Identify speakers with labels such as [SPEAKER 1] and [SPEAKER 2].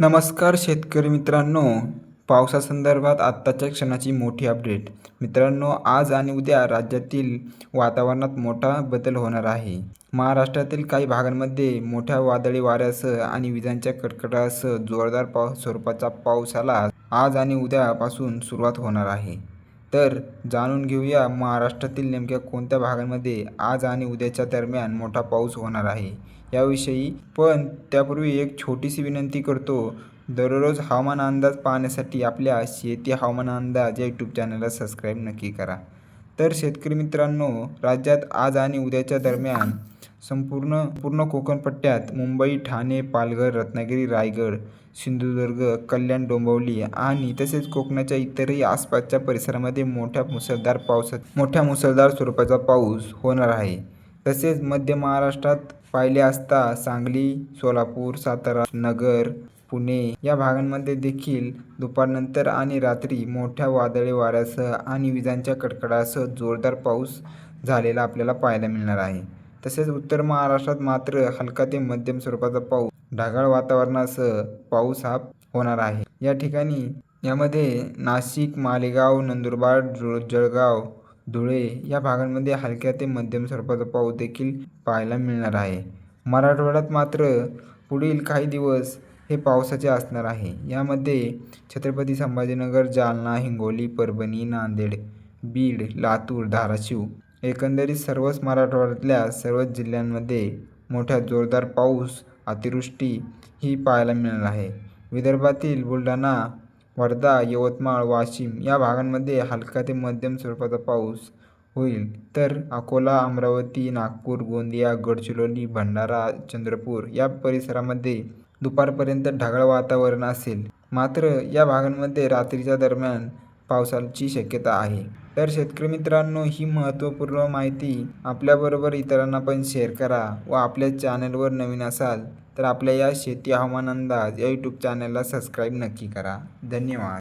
[SPEAKER 1] नमस्कार शेतकरी मित्रांनो. पावसासंदर्भात आत्ताच्या क्षणाची मोठी अपडेट. मित्रांनो आज आणि उद्या राज्यातील वातावरणात मोठा बदल होणार आहे. महाराष्ट्रातील काही भागांमध्ये मोठ्या वादळी वाऱ्यासह आणि विजांच्या कडकडासह जोरदार पाऊस स्वरूपाचा पावसाला आज आणि उद्यापासून सुरुवात होणार आहे. तर जाणून घेऊया महाराष्ट्रातील नेमक्या कोणत्या भागांमध्ये आज आणि उद्याच्या दरम्यान मोठा पाऊस होणार आहे. याविषयी पण त्यापूर्वी एक छोटीशी विनंती करतो. दररोज हवामान अंदाज पाहण्यासाठी आपल्या शेती हवामान अंदाज या यूट्यूब चॅनलला सबस्क्राईब नक्की करा. तर शेतकरी मित्रांनो राज्यात आज आणि उद्याच्या दरम्यान संपूर्ण पूर्ण कोकणपट्ट्यात मुंबई ठाणे पालघर रत्नागिरी रायगड सिंधुदुर्ग कल्याण डोंबिवली आणि तसेच कोकणाच्या इतरही आसपासच्या परिसरामध्ये मोठ्या मुसळधार पावसात मोठ्या मुसळधार स्वरूपाचा पाऊस होणार आहे. तसेच मध्य महाराष्ट्रात पाहिले असता सांगली सोलापूर सातारा नगर पुणे या भागांमध्ये देखील दुपारनंतर आणि रात्री मोठ्या वादळी वाऱ्यासह आणि विजांच्या कडकडासह जोरदार पाऊस झालेला आपल्याला पाहायला मिळणार आहे. तसेच उत्तर महाराष्ट्रात मात्र हलका ते मध्यम स्वरूपाचा पाऊस ढगाळ वातावरणासह पाऊस हा होणार आहे. या ठिकाणी यामध्ये नाशिक मालेगाव नंदुरबार जळगाव धुळे या भागांमध्ये हलक्या ते मध्यम स्वरूपाचा पाऊस देखील पाहायला मिळणार आहे. मराठवाड्यात मात्र पुढील काही दिवस हे पावसाचे असणार आहे. यामध्ये छत्रपती संभाजीनगर जालना हिंगोली परभणी नांदेड बीड लातूर धाराशिव एकंदरीत सर्वच मराठवाड्यातल्या सर्वच जिल्ह्यांमध्ये मोठ्या जोरदार पाऊस अतिवृष्टी ही पाहायला मिळणार आहे. विदर्भातील बुलढाणा वर्धा यवतमाळ वाशिम या भागांमध्ये हलका ते मध्यम स्वरूपाचा पाऊस होईल. तर अकोला अमरावती नागपूर गोंदिया गडचिरोली भंडारा चंद्रपूर या परिसरामध्ये दुपारपर्यंत ढगाळ वातावरण असेल. मात्र या भागांमध्ये रात्रीच्या दरम्यान पावसाची शक्यता आहे. तर शेतकरी मित्रांनो ही महत्त्वपूर्ण माहिती आपल्याबरोबर इतरांना पण शेअर करा व आपल्या चॅनलवर नवीन असाल तर आपल्या या शेती हवामान अंदाज या यूट्यूब चॅनलला सबस्क्राईब नक्की करा. धन्यवाद.